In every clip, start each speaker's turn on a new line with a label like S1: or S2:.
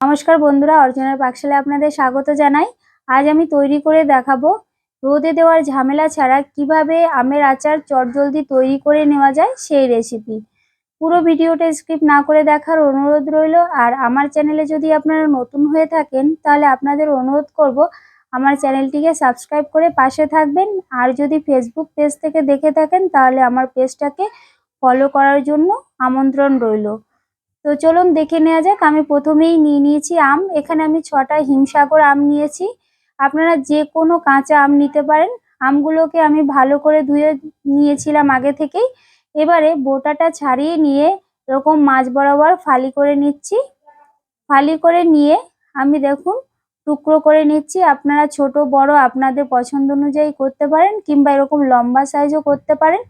S1: নমস্কার বন্ধুরা অর্জনের পাকশালে আপনাদের স্বাগত জানাই। আজ আমি তৈরি করে দেখাবো রোদে দেওয়ার ঝামেলা ছাড়া কীভাবে আমের আচার চটজলদি তৈরি করে নেওয়া যায় সেই রেসিপি পুরো ভিডিওটা স্কিপ না করে দেখার অনুরোধ রইল, আর আমার চ্যানেলে যদি আপনারা নতুন হয়ে থাকেন, তাহলে আপনাদের অনুরোধ করব আমার চ্যানেলটিকে সাবস্ক্রাইব করে পাশে থাকবেন, আর যদি ফেসবুক পেজ থেকে দেখে থাকেন, তাহলে আমার পেজটাকে ফলো করার জন্য আমন্ত্রণ রইল। তো চলুন দেখে নেওয়া যাক। আমি প্রথমেই নিয়ে নিয়েছি আম। এখানে আমি ছটা হিমসাগর আম নিয়েছি। আপনারা যে কোনো কাঁচা আম নিতে পারেন। আমগুলোকে আমি ভালো করে ধুয়ে নিয়েছিলাম আগে থেকেই। এবারে বোটাটা ছাড়িয়ে নিয়ে এরকম মাছ বরাবর ফালি করে নিচ্ছি। ফালি করে নিয়ে আমি দেখুন টুকরো করে নিচ্ছি। আপনারা ছোট, বড় আপনাদের পছন্দ অনুযায়ী করতে পারেন কিংবা এরকম লম্বা সাইজও করতে পারেন।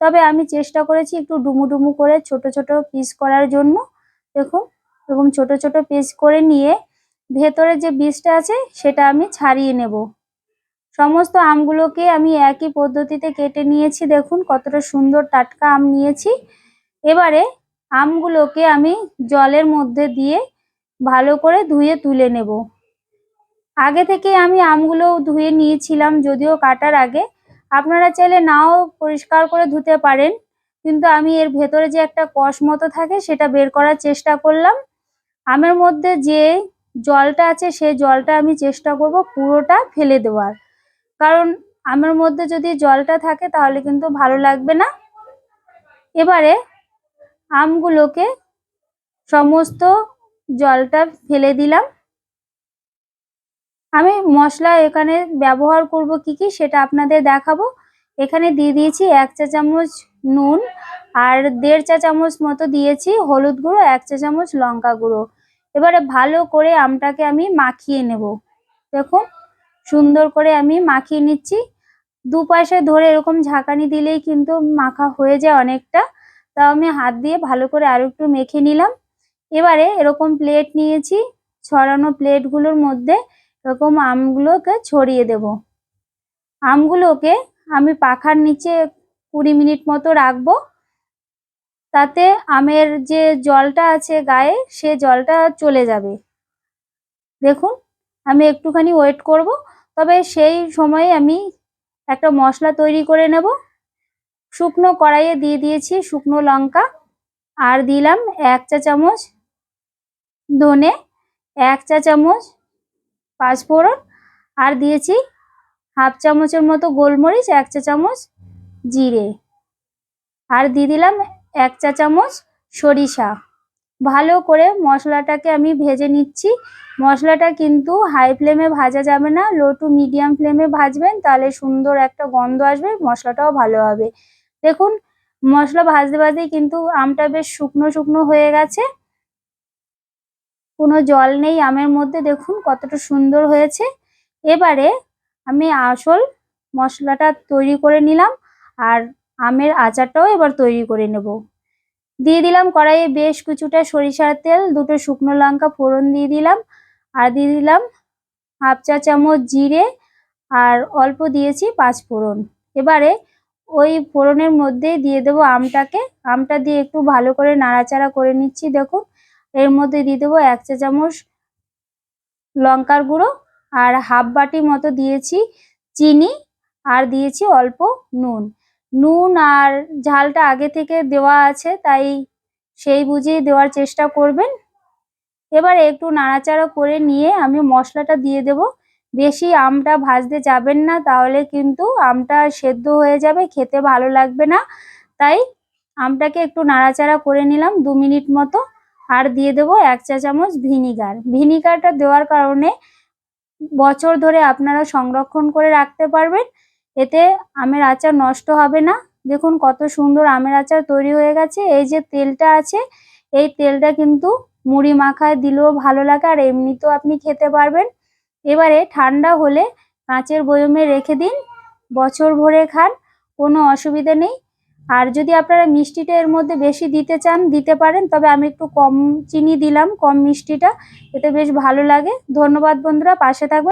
S1: তবে আমি চেষ্টা করেছি একটু ডুমু ডুমু করে ছোট ছোট পিস করার জন্য। দেখুন, এরকম ছোট ছোট পিস করে নিয়ে ভেতরে যে বীজটা আছে সেটা আমি ছাড়িয়ে নেব। সমস্ত আমগুলোকে আমি একই পদ্ধতিতে কেটে নিয়েছি, দেখুন কতটা সুন্দর টাটকা আম নিয়েছি। এবারে আমগুলোকে আমি জলের মধ্যে দিয়ে ভালো করে ধুয়ে তুলে নেব। আগে থেকে আমি আমগুলো ধুয়ে নিয়েছিলাম, যদিও কাটার আগে। আপনারা চাইলে নাও পরিষ্কার করে ধুতে পারেন। কিন্তু আমি এর ভেতরে যে একটা কষ মতো থাকে সেটা বের করার চেষ্টা করলাম। আমের মধ্যে যে জলটা আছে সেই জলটা আমি চেষ্টা করব পুরোটা ফেলে দেওয়ার। কারণ আমের মধ্যে যদি জলটা থাকে তাহলে কিন্তু ভালো লাগবে না। এবারে আমগুলোকে সমস্ত জলটা ফেলে দিলাম। আমি মশলা এখানে ব্যবহার করব কি কি সেটা আপনাদের দেখাবো। এখানে দিয়ে দিয়েছি এক চা চামচ নুন আর দেড় চা চামচ মতো দিয়েছি হলুদ গুঁড়ো, এক চা চামচ লঙ্কা গুঁড়ো। এবারে ভালো করে আমটাকে আমি মাখিয়ে নেব। দেখুন, সুন্দর করে আমি মাখিয়ে নিচ্ছি। দুপাশে ধরে এরকম ঝাঁকানি দিলেই কিন্তু মাখা হয়ে যায় অনেকটা। তাও আমি হাত দিয়ে ভালো করে আরও একটু মেখে নিলাম। এবারে এরকম প্লেট নিয়েছি, ছড়ানো প্লেটগুলোর মধ্যে এরকম আমগুলোকে ছড়িয়ে দেব। আমগুলোকে আমি পাখার নিচে কুড়ি মিনিট মতো রাখব। তাতে আমের যে জলটা আছে গায়ে, সে জলটা চলে যাবে। দেখুন, আমি একটুখানি ওয়েট করব। তবে সেই সময়ে আমি একটা মশলা তৈরি করে নেব। শুকনো কড়াইয়ে দিয়ে দিয়েছি শুকনো লঙ্কা। আর দিলাম এক চা চামচ ধনে, এক চা চামচ পাঁচফোড়ন। আর দিয়েছি হাফ চামচের মতো গোলমরিচ, এক চা চামচ জিরে আর দিয়ে দিলাম এক চা চামচ সরিষা। ভালো করে মশলাটাকে আমি ভেজে নিচ্ছি। মশলাটা কিন্তু হাই ফ্লেমে ভাজা যাবে না। লো টু মিডিয়াম ফ্লেমে ভাজবেন, তাহলে সুন্দর একটা গন্ধ আসবে, মশলাটাও ভালো হবে। দেখুন, মশলা ভাজতে ভাজতেই কিন্তু আমটা বেশ শুকনো শুকনো হয়ে গেছে। কোনো জল নেই আমের মধ্যে, দেখুন কতটা সুন্দর হয়েছে। এবারে আমি আসল মশলাটা তৈরি করে নিলাম। আর আমের আচারটাও এবার তৈরি করে নেব। দিয়ে দিলাম কড়াইয়ে বেশ কিছুটা সরিষার তেল, দুটো শুকনো লঙ্কা ফোড়ন দিয়ে দিলাম, আর দিয়ে দিলাম হাফ চা চামচ জিরে, আর অল্প দিয়েছি পাঁচ ফোড়ন। এবারে ওই ফোড়নের মধ্যে দিয়ে দেবো আমটাকে। আমটা দিয়ে একটু ভালো করে নাড়াচাড়া করে নিচ্ছি, দেখুন। এর মধ্যে দিয়ে দেবো এক চা চামচ লঙ্কার গুঁড়ো, আর হাফ বাটি মতো দিয়েছি চিনি, আর দিয়েছি অল্প নুন। নুন আর ঝালটা আগে থেকে দেওয়া আছে, তাই সেই বুঝেই দেওয়ার চেষ্টা করবেন। এবার একটু নাড়াচাড়া করে নিয়ে আমি মশলাটা দিয়ে দেব। বেশি আমটা ভাজতে যাবেন না, তাহলে কিন্তু আমটা সেদ্ধ হয়ে যাবে, খেতে ভালো লাগবে না। তাই আমটাকে একটু নাড়াচাড়া করে নিলাম দু মিনিট মতো, আর দিয়ে দেবো এক চা চামচ ভিনিগার। ভিনিগারটা দেওয়ার কারণে বছর ধরে আপনারা সংরক্ষণ করে রাখতে পারবেন। এতে আমের আচার নষ্ট হবে না। দেখুন কত সুন্দর আমের আচার তৈরি হয়ে গেছে। এই যে তেলটা আছে, এই তেলটা কিন্তু মুড়ি মাখায় দিলেও ভালো লাগে আর এমনিতেও আপনি খেতে পারবেন। এবারে ঠান্ডা হলে কাঁচের বয়মে রেখে দিন, বছর ভরে খান, কোনো অসুবিধা নেই। আর যদি আপনারা মিষ্টিটা এর মধ্যে বেশি দিতে চান, দিতে পারেন, তবে আমি একটু কম চিনি দিলাম, কম মিষ্টিটা, এতে বেশ ভালো লাগে। ধন্যবাদ বন্ধুরা, পাশে থাকবে